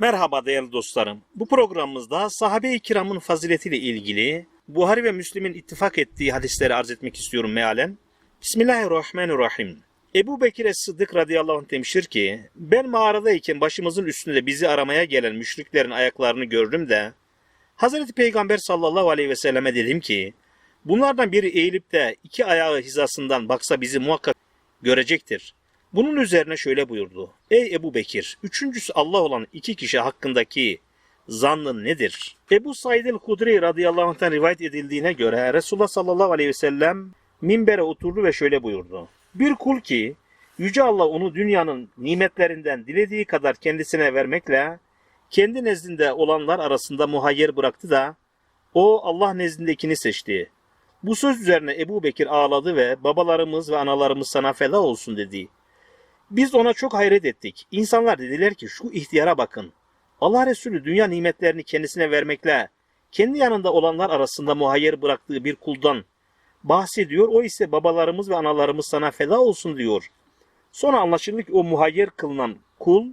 Merhaba değerli dostlarım. Bu programımızda sahabe-i kiramın faziletiyle ilgili Buhari ve Müslim'in ittifak ettiği hadisleri arz etmek istiyorum mealen. Bismillahirrahmanirrahim. Ebu Bekir Es-Sıddık radıyallahu anh demiştir ki, ben mağaradayken başımızın üstünde bizi aramaya gelen müşriklerin ayaklarını gördüm de, Hazreti Peygamber sallallahu aleyhi ve selleme dedim ki, bunlardan biri eğilip de iki ayağı hizasından baksa bizi muhakkak görecektir. Bunun üzerine şöyle buyurdu. Ey Ebu Bekir, üçüncüsü Allah olan iki kişi hakkındaki zannın nedir? Ebu Said el-Hudri radıyallahu anh'tan rivayet edildiğine göre Resulullah sallallahu aleyhi ve sellem minbere oturdu ve şöyle buyurdu. Bir kul ki Yüce Allah onu dünyanın nimetlerinden dilediği kadar kendisine vermekle kendi nezdinde olanlar arasında muhayyer bıraktı da o Allah nezdindekini seçti. Bu söz üzerine Ebu Bekir ağladı ve babalarımız ve analarımız sana feda olsun dedi. Biz ona çok hayret ettik. İnsanlar dediler ki şu ihtiyara bakın. Allah Resulü dünya nimetlerini kendisine vermekle kendi yanında olanlar arasında muhayyer bıraktığı bir kuldan bahsediyor. O ise babalarımız ve analarımız sana feda olsun diyor. Sonra anlaşıldı ki o muhayyer kılınan kul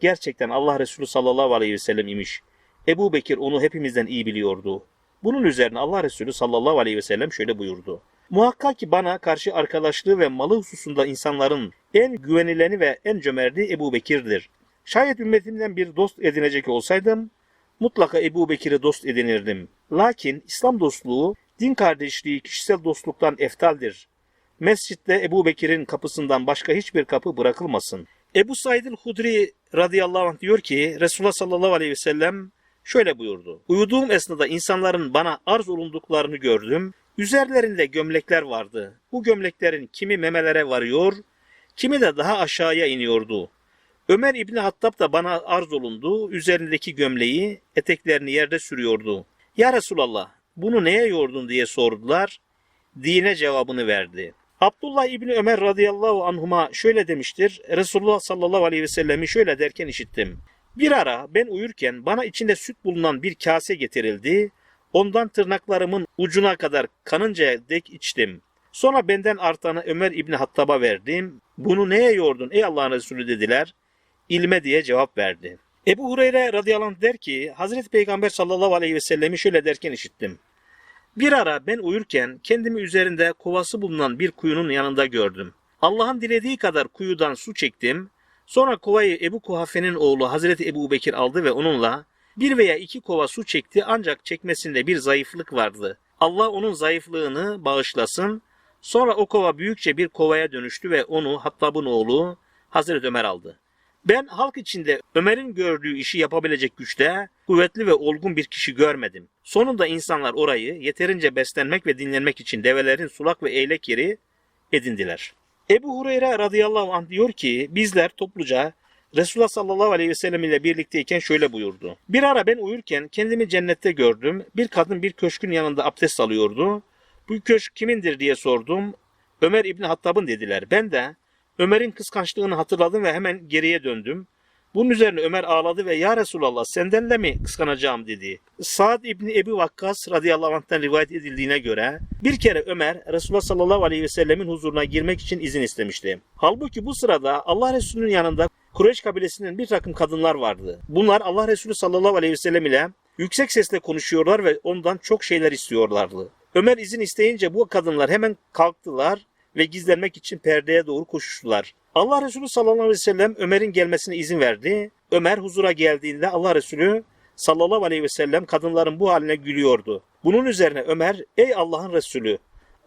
gerçekten Allah Resulü sallallahu aleyhi ve sellem imiş. Ebu Bekir onu hepimizden iyi biliyordu. Bunun üzerine Allah Resulü sallallahu aleyhi ve sellem şöyle buyurdu. Muhakkak ki bana karşı arkadaşlığı ve malı hususunda insanların en güvenileni ve en cömerti Ebu Bekir'dir. Şayet ümmetimden bir dost edinecek olsaydım, mutlaka Ebu Bekir'i dost edinirdim. Lakin İslam dostluğu, din kardeşliği kişisel dostluktan eftaldir. Mescitte Ebu Bekir'in kapısından başka hiçbir kapı bırakılmasın. Ebu Said el-Hudri radıyallahu anh diyor ki, Resulullah sallallahu aleyhi ve sellem şöyle buyurdu. Uyuduğum esnada insanların bana arz olunduklarını gördüm. Üzerlerinde gömlekler vardı. Bu gömleklerin kimi memelere varıyor, kimi de daha aşağıya iniyordu. Ömer İbni Hattab da bana arz olundu. Üzerindeki gömleği, eteklerini yerde sürüyordu. Ya Resulallah, bunu neye yordun diye sordular. Dine cevabını verdi. Abdullah İbni Ömer radıyallahu anhuma şöyle demiştir. Resulullah sallallahu aleyhi ve sellemi şöyle derken işittim. Bir ara ben uyurken bana içinde süt bulunan bir kase getirildi. Ondan tırnaklarımın ucuna kadar kanıncaya dek içtim. Sonra benden artanı Ömer İbni Hattab'a verdim. Bunu neye yordun ey Allah'ın Resulü dediler. İlme diye cevap verdi. Ebu Hureyre radıyallahu anh der ki Hazreti Peygamber sallallahu aleyhi ve sellemi şöyle derken işittim. Bir ara ben uyurken kendimi üzerinde kovası bulunan bir kuyunun yanında gördüm. Allah'ın dilediği kadar kuyudan su çektim. Sonra kovayı Ebu Kuhafe'nin oğlu Hazreti Ebu Bekir aldı ve onunla bir veya iki kova su çekti ancak çekmesinde bir zayıflık vardı. Allah onun zayıflığını bağışlasın. Sonra o kova büyükçe bir kovaya dönüştü ve onu Hattab'ın oğlu Hazreti Ömer aldı. Ben halk içinde Ömer'in gördüğü işi yapabilecek güçte, kuvvetli ve olgun bir kişi görmedim. Sonunda insanlar orayı yeterince beslenmek ve dinlenmek için develerin sulak ve eylek yeri edindiler. Ebu Hureyre radıyallahu anh diyor ki bizler topluca Resulullah sallallahu aleyhi ve sellem ile birlikteyken şöyle buyurdu. Bir ara ben uyurken kendimi cennette gördüm. Bir kadın bir köşkün yanında abdest alıyordu. Bu köşk kimindir diye sordum. Ömer İbni Hattab'ın dediler. Ben de Ömer'in kıskançlığını hatırladım ve hemen geriye döndüm. Bunun üzerine Ömer ağladı ve ya Resulallah senden de mi kıskanacağım dedi. Saad İbni Ebu Vakkas radıyallahu anh'tan rivayet edildiğine göre bir kere Ömer Resulullah sallallahu aleyhi ve sellemin huzuruna girmek için izin istemişti. Halbuki bu sırada Allah Resulü'nün yanında Kureyş kabilesinden bir takım kadınlar vardı. Bunlar Allah Resulü sallallahu aleyhi ve sellem ile yüksek sesle konuşuyorlar ve ondan çok şeyler istiyorlardı. Ömer izin isteyince bu kadınlar hemen kalktılar ve gizlenmek için perdeye doğru koşuştular. Allah Resulü sallallahu aleyhi ve sellem Ömer'in gelmesine izin verdi. Ömer huzura geldiğinde Allah Resulü sallallahu aleyhi ve sellem kadınların bu haline gülüyordu. Bunun üzerine Ömer, ey Allah'ın Resulü,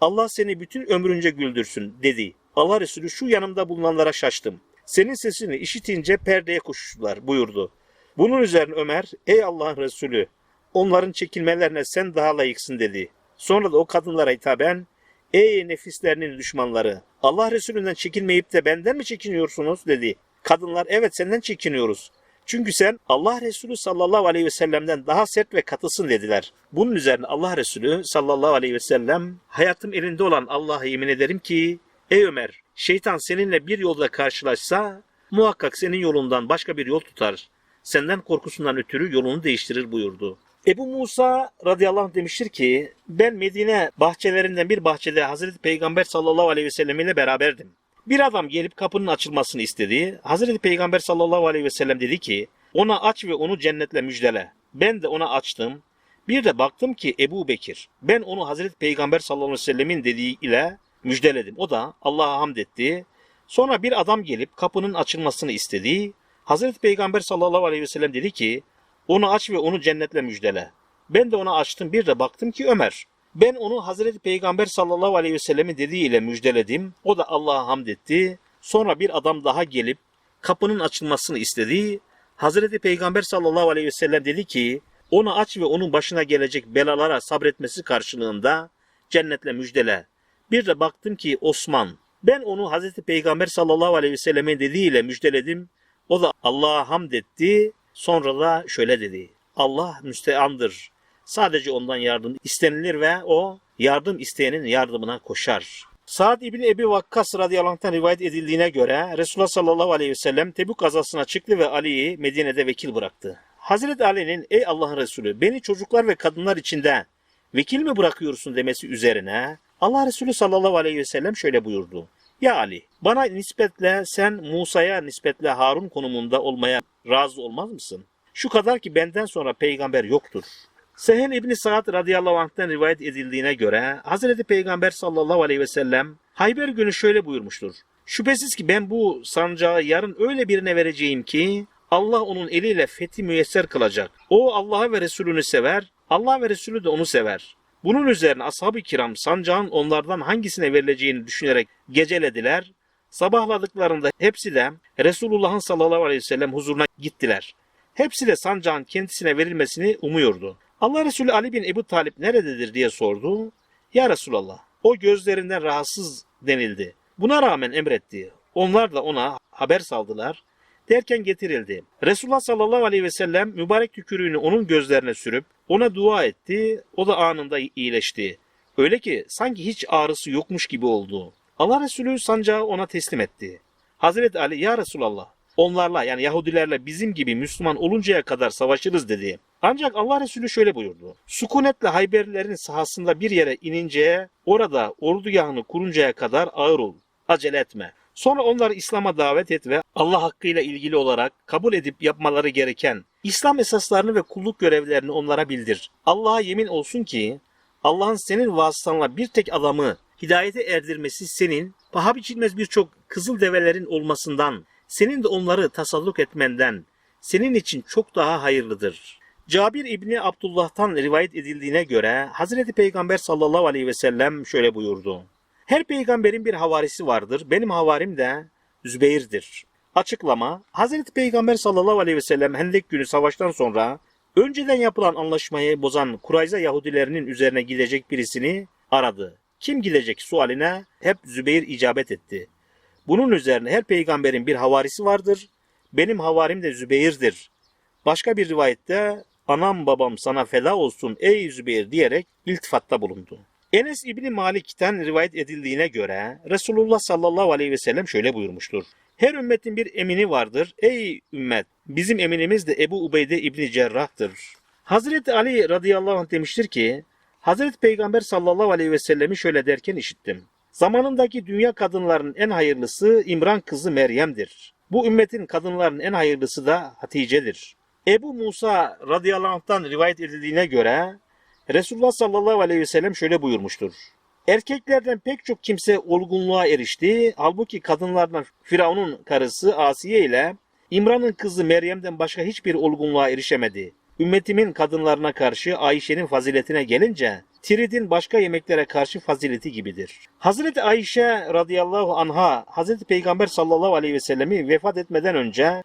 Allah seni bütün ömrünce güldürsün dedi. Allah Resulü şu yanımda bulunanlara şaştım. Senin sesini işitince perdeye koşuştular buyurdu. Bunun üzerine Ömer, ey Allah'ın Resulü, onların çekilmelerine sen daha layıksın dedi. Sonra da o kadınlara hitaben, Ey nefislerinin düşmanları! Allah Resulünden çekinmeyip de benden mi çekiniyorsunuz? dedi. Kadınlar evet senden çekiniyoruz. Çünkü sen Allah Resulü sallallahu aleyhi ve sellem'den daha sert ve katısın dediler. Bunun üzerine Allah Resulü sallallahu aleyhi ve sellem hayatım elinde olan Allah'a yemin ederim ki ey Ömer şeytan seninle bir yolda karşılaşsa muhakkak senin yolundan başka bir yol tutar. Senden korkusundan ötürü yolunu değiştirir buyurdu. Ebu Musa radıyallahu anh demiştir ki ben Medine bahçelerinden bir bahçede Hazreti Peygamber sallallahu aleyhi ve sellem ile beraberdim. Bir adam gelip kapının açılmasını istedi. Hazreti Peygamber sallallahu aleyhi ve sellem dedi ki Ona aç ve onu cennetle müjdele. Ben de ona açtım. Bir de baktım ki Ebu Bekir. Ben onu Hazreti Peygamber sallallahu aleyhi ve sellemin dediği ile müjdeledim. O da Allah'a hamd etti. Sonra bir adam gelip kapının açılmasını istedi. Hazreti Peygamber sallallahu aleyhi ve sellem dedi ki onu aç ve onu cennetle müjdele. Ben de ona açtım bir de baktım ki Ömer. Ben onu Hazreti Peygamber sallallahu aleyhi ve sellemin dediğiyle müjdeledim. O da Allah'a hamd etti. Sonra bir adam daha gelip kapının açılmasını istedi. Hazreti Peygamber sallallahu aleyhi ve sellem dedi ki onu aç ve onun başına gelecek belalara sabretmesi karşılığında cennetle müjdele. Bir de baktım ki Osman. Ben onu Hazreti Peygamber sallallahu aleyhi ve sellemin dediğiyle müjdeledim. O da Allah'a hamd etti. Sonra da şöyle dedi. Allah müsteandır. Sadece ondan yardım istenilir ve o yardım isteyenin yardımına koşar. Sa'd İbni Ebi Vakkas radıyallahu anh'tan rivayet edildiğine göre Resulullah sallallahu aleyhi ve sellem Tebük gazasına çıktı ve Ali'yi Medine'de vekil bıraktı. Hazreti Ali'nin ey Allah'ın Resulü beni çocuklar ve kadınlar içinde vekil mi bırakıyorsun demesi üzerine Allah Resulü sallallahu aleyhi ve sellem şöyle buyurdu. Ya Ali bana nispetle sen Musa'ya nispetle Harun konumunda olmaya razı olmaz mısın? Şu kadar ki benden sonra peygamber yoktur. Sehel İbni Sa'd radıyallahu anh'ten rivayet edildiğine göre Hazreti Peygamber sallallahu aleyhi ve sellem Hayber günü şöyle buyurmuştur. Şüphesiz ki ben bu sancağı yarın öyle birine vereceğim ki Allah onun eliyle fethi müyesser kılacak. O Allah'ı ve Resulünü sever, Allah ve Resulü de onu sever. Bunun üzerine ashab-ı kiram sancağın onlardan hangisine verileceğini düşünerek gecelediler. Sabahladıklarında hepsi de Resulullah'ın sallallahu aleyhi ve sellem huzuruna gittiler. Hepsi de sancağın kendisine verilmesini umuyordu. Allah Resulü Ali bin Ebu Talip nerededir diye sordu. Ya Resulallah o gözlerinden rahatsız denildi. Buna rağmen emretti. Onlar da ona haber saldılar. Derken getirildi. Resulullah sallallahu aleyhi ve sellem mübarek tükürüğünü onun gözlerine sürüp ona dua etti. O da anında iyileşti. Öyle ki sanki hiç ağrısı yokmuş gibi oldu. Allah Resulü sancağı ona teslim etti. Hazreti Ali ya Resulallah onlarla yani Yahudilerle bizim gibi Müslüman oluncaya kadar savaşırız dedi. Ancak Allah Resulü şöyle buyurdu. Sukunetle Hayberlilerin sahasında bir yere ininceye, orada ordugahını kuruncaya kadar ağır ol. Acele etme. Sonra onları İslam'a davet et ve Allah hakkıyla ilgili olarak kabul edip yapmaları gereken İslam esaslarını ve kulluk görevlerini onlara bildir. Allah'a yemin olsun ki Allah'ın senin vasıtanla bir tek adamı hidayete erdirmesi senin paha biçilmez birçok kızıl develerin olmasından, senin de onları tasalluk etmenden, senin için çok daha hayırlıdır. Cabir İbni Abdullah'tan rivayet edildiğine göre Hazreti Peygamber sallallahu aleyhi ve sellem şöyle buyurdu. Her peygamberin bir havarisi vardır. Benim havarim de Zübeyir'dir. Açıklama Hazreti Peygamber sallallahu aleyhi ve sellem Hendek günü savaştan sonra önceden yapılan anlaşmayı bozan Kurayza Yahudilerinin üzerine gidecek birisini aradı. Kim gidecek sualine hep Zübeyir icabet etti. Bunun üzerine her peygamberin bir havarisi vardır. Benim havarim de Zübeyir'dir. Başka bir rivayette anam babam sana feda olsun ey Zübeyir diyerek iltifatta bulundu. Enes İbni Malik'ten rivayet edildiğine göre Resulullah sallallahu aleyhi ve sellem şöyle buyurmuştur. Her ümmetin bir emini vardır. Ey ümmet! Bizim eminimiz de Ebu Ubeyde İbni Cerrah'tır. Hazreti Ali radıyallahu anh demiştir ki, Hazreti Peygamber sallallahu aleyhi ve sellemi şöyle derken işittim. Zamanındaki dünya kadınlarının en hayırlısı İmran kızı Meryem'dir. Bu ümmetin kadınlarının en hayırlısı da Hatice'dir. Ebu Musa radıyallahu anh'tan rivayet edildiğine göre Resulullah sallallahu aleyhi ve sellem şöyle buyurmuştur. Erkeklerden pek çok kimse olgunluğa erişti. Halbuki kadınlardan Firavun'un karısı Asiye ile İmran'ın kızı Meryem'den başka hiçbir olgunluğa erişemedi. Ümmetimin kadınlarına karşı Ayşe'nin faziletine gelince Tirid'in başka yemeklere karşı fazileti gibidir. Hazreti Ayşe radıyallahu anha Hazreti Peygamber sallallahu aleyhi ve sellemi vefat etmeden önce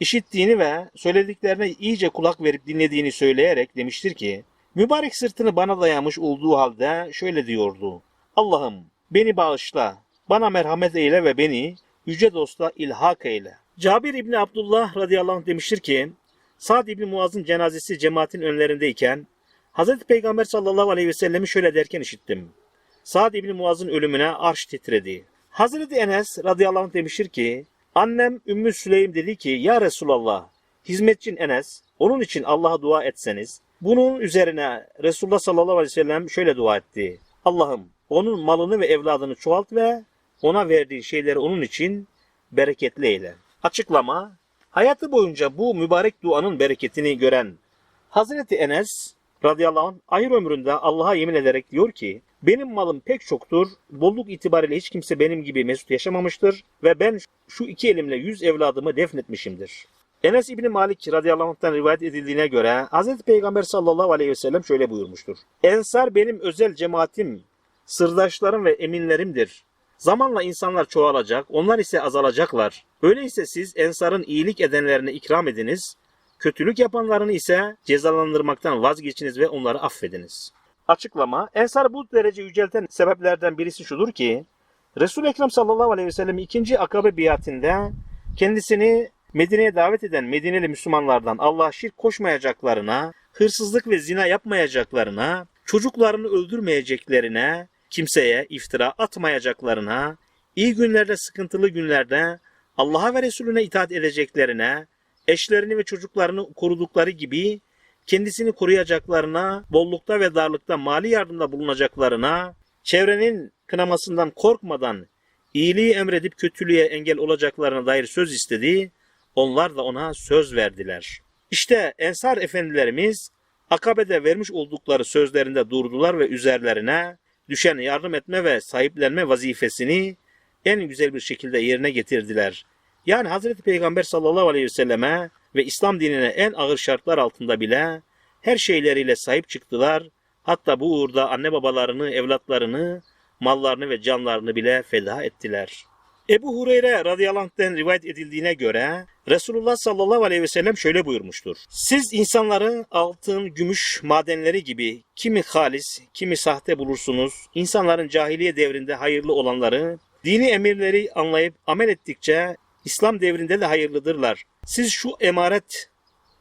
işittiğini ve söylediklerine iyice kulak verip dinlediğini söyleyerek demiştir ki Mübarek sırtını bana dayamış olduğu halde şöyle diyordu. Allah'ım beni bağışla, bana merhamet eyle ve beni yüce dosta ilhak eyle. Cabir İbni Abdullah radıyallahu anh demiştir ki, Sa'd İbni Muaz'ın cenazesi cemaatin önlerindeyken, Hazreti Peygamber sallallahu aleyhi ve sellemi şöyle derken işittim. Sa'd İbni Muaz'ın ölümüne arş titredi. Hazreti Enes radıyallahu anh demiştir ki, annem Ümmü Süleym dedi ki, Ya Resulallah, hizmetçin Enes, onun için Allah'a dua etseniz, bunun üzerine Resulullah sallallahu aleyhi ve sellem şöyle dua etti. Allah'ım onun malını ve evladını çoğalt ve ona verdiğin şeyleri onun için bereketli eyle. Açıklama Hayatı boyunca bu mübarek duanın bereketini gören Hazreti Enes radıyallahu anh ahir ömründe Allah'a yemin ederek diyor ki benim malım pek çoktur. Bolluk itibariyle hiç kimse benim gibi mesut yaşamamıştır ve ben şu iki elimle yüz evladımı defnetmişimdir. Enes İbni Malik radıyallahu anh'tan rivayet edildiğine göre Hz. Peygamber sallallahu aleyhi ve sellem şöyle buyurmuştur. Ensar benim özel cemaatim, sırdaşlarım ve eminlerimdir. Zamanla insanlar çoğalacak, onlar ise azalacaklar. Öyleyse siz ensarın iyilik edenlerine ikram ediniz, kötülük yapanlarını ise cezalandırmaktan vazgeçiniz ve onları affediniz. Açıklama, ensar bu derece yücelten sebeplerden birisi şudur ki, Resul-i Ekrem sallallahu aleyhi ve sellem ikinci akabe biatinde kendisini Medine'ye davet eden Medineli Müslümanlardan Allah'a şirk koşmayacaklarına, hırsızlık ve zina yapmayacaklarına, çocuklarını öldürmeyeceklerine, kimseye iftira atmayacaklarına, iyi günlerde sıkıntılı günlerde Allah'a ve Resulüne itaat edeceklerine, eşlerini ve çocuklarını korudukları gibi kendisini koruyacaklarına, bollukta ve darlıkta mali yardımda bulunacaklarına, çevrenin kınamasından korkmadan iyiliği emredip kötülüğe engel olacaklarına dair söz istedi. Onlar da ona söz verdiler. İşte Ensar efendilerimiz Akabe'de vermiş oldukları sözlerinde durdular ve üzerlerine düşen yardım etme ve sahiplenme vazifesini en güzel bir şekilde yerine getirdiler. Yani Hazreti Peygamber sallallahu aleyhi ve selleme ve İslam dinine en ağır şartlar altında bile her şeyleriyle sahip çıktılar. Hatta bu uğurda anne babalarını, evlatlarını, mallarını ve canlarını bile feda ettiler. Ebu Hureyre radıyallahu anh'ten rivayet edildiğine göre Resulullah sallallahu aleyhi ve sellem şöyle buyurmuştur. Siz insanları altın, gümüş madenleri gibi kimi halis, kimi sahte bulursunuz. İnsanların cahiliye devrinde hayırlı olanları, dini emirleri anlayıp amel ettikçe İslam devrinde de hayırlıdırlar. Siz şu emaret,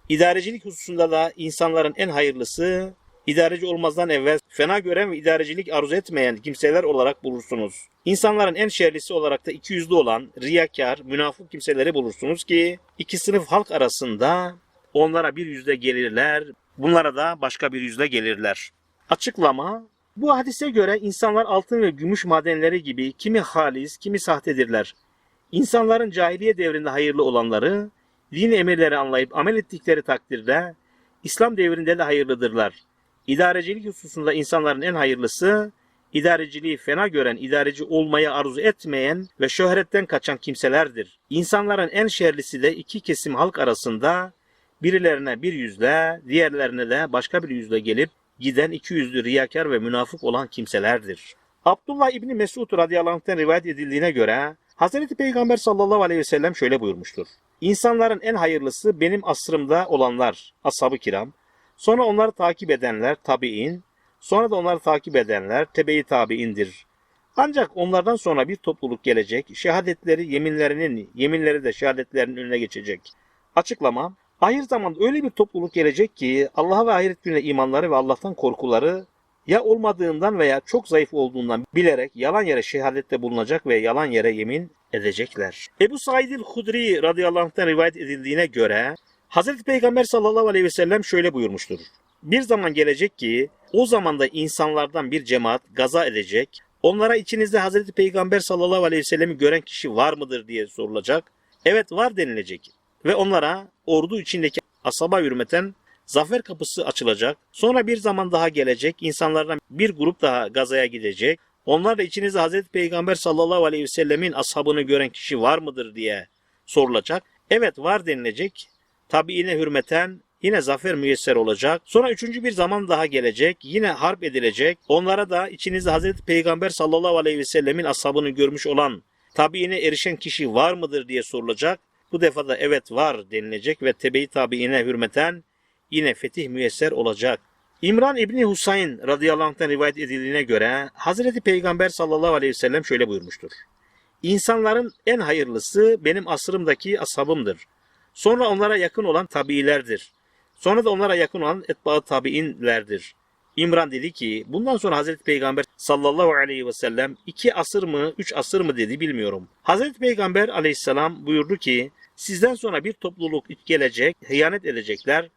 idarecilik hususunda da insanların en hayırlısı, idareci olmazdan evvel fena gören ve idarecilik arzu etmeyen kimseler olarak bulursunuz. İnsanların en şerlisi olarak da iki yüzlü olan riyakar, münafık kimseleri bulursunuz ki iki sınıf halk arasında onlara bir yüzde gelirler, bunlara da başka bir yüzde gelirler. Açıklama bu hadise göre insanlar altın ve gümüş madenleri gibi kimi halis, kimi sahtedirler. İnsanların cahiliye devrinde hayırlı olanları, din emirleri anlayıp amel ettikleri takdirde İslam devrinde de hayırlıdırlar. İdarecilik hususunda insanların en hayırlısı, idareciliği fena gören, idareci olmayı arzu etmeyen ve şöhretten kaçan kimselerdir. İnsanların en şerlisi de iki kesim halk arasında birilerine bir yüzle, diğerlerine de başka bir yüzle gelip giden iki yüzlü riyakar ve münafık olan kimselerdir. Abdullah İbni Mesud radıyallahu anh'ten rivayet edildiğine göre Hazreti Peygamber sallallahu aleyhi ve sellem şöyle buyurmuştur. İnsanların en hayırlısı benim asrımda olanlar, ashab-ı kiram, sonra onları takip edenler, tabi'in, sonra da onları takip edenler, tebe-i tabi'indir. Ancak onlardan sonra bir topluluk gelecek, şehadetleri yeminlerinin, yeminleri de şehadetlerinin önüne geçecek. Açıklama, ahir zamanda öyle bir topluluk gelecek ki Allah'a ve ahiret gününe imanları ve Allah'tan korkuları ya olmadığından veya çok zayıf olduğundan bilerek yalan yere şehadette bulunacak ve yalan yere yemin edecekler. Ebu Said el-Hudri radıyallahu anh'tan rivayet edildiğine göre Hazreti Peygamber sallallahu aleyhi ve sellem şöyle buyurmuştur. Bir zaman gelecek ki o zamanda insanlardan bir cemaat gaza edecek. Onlara içinizde Hazreti Peygamber sallallahu aleyhi ve sellemi gören kişi var mıdır diye sorulacak. Evet var denilecek. Ve onlara ordu içindeki asaba hürmeten zafer kapısı açılacak. Sonra bir zaman daha gelecek. İnsanlardan bir grup daha gazaya gidecek. Onlar da içinizde Hazreti Peygamber sallallahu aleyhi ve sellemin ashabını gören kişi var mıdır diye sorulacak. Evet var denilecek. Tabi yine hürmeten yine zafer müyesser olacak. Sonra üçüncü bir zaman daha gelecek. Yine harp edilecek. Onlara da içinizde Hazreti Peygamber sallallahu aleyhi ve sellemin ashabını görmüş olan tabiine erişen kişi var mıdır diye sorulacak. Bu defa da evet var denilecek ve tebe-i tabiine hürmeten yine fetih müyesser olacak. İmran İbni Husayn radıyallahu anh'tan rivayet edildiğine göre Hazreti Peygamber sallallahu aleyhi ve sellem şöyle buyurmuştur. İnsanların en hayırlısı benim asrımdaki ashabımdır. Sonra onlara yakın olan tabiilerdir. Sonra da onlara yakın olan etbaı tabiinlerdir. İmran dedi ki bundan sonra Hazreti Peygamber sallallahu aleyhi ve sellem iki asır mı üç asır mı dedi bilmiyorum. Hazreti Peygamber aleyhisselam buyurdu ki sizden sonra bir topluluk gelecek, hıyanet edecekler,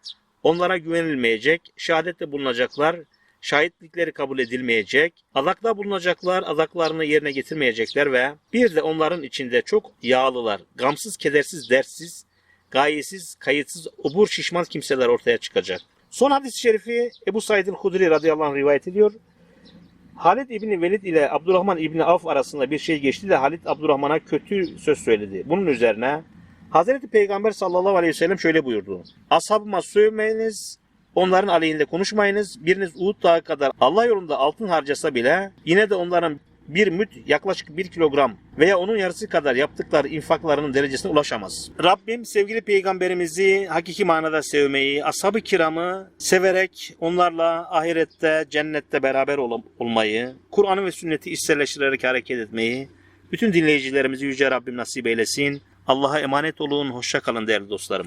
onlara güvenilmeyecek, şehadette bulunacaklar, şahitlikleri kabul edilmeyecek, adakta bulunacaklar, adaklarını yerine getirmeyecekler ve bir de onların içinde çok yağlılar, gamsız, kedersiz, dertsiz gayesiz, kayıtsız, obur şişman kimseler ortaya çıkacak. Son hadis-i şerifi Ebu Said el-Hudri radıyallahu anh rivayet ediyor. Halid İbni Velid ile Abdurrahman İbni Avf arasında bir şey geçti de Halid Abdurrahman'a kötü söz söyledi. Bunun üzerine Hazreti Peygamber sallallahu aleyhi ve sellem şöyle buyurdu. Ashabıma sövmeyiniz, onların aleyhinde konuşmayınız. Biriniz Uhud dağı kadar Allah yolunda altın harcasa bile yine de onların bir müt yaklaşık bir kilogram veya onun yarısı kadar yaptıkları infaklarının derecesine ulaşamaz. Rabbim sevgili peygamberimizi hakiki manada sevmeyi, ashab-ı kiramı severek onlarla ahirette, cennette beraber ol- olmayı, Kur'an'ı ve sünneti içselleştirerek hareket etmeyi, bütün dinleyicilerimizi Yüce Rabbim nasip eylesin. Allah'a emanet olun, hoşça kalın değerli dostlarım.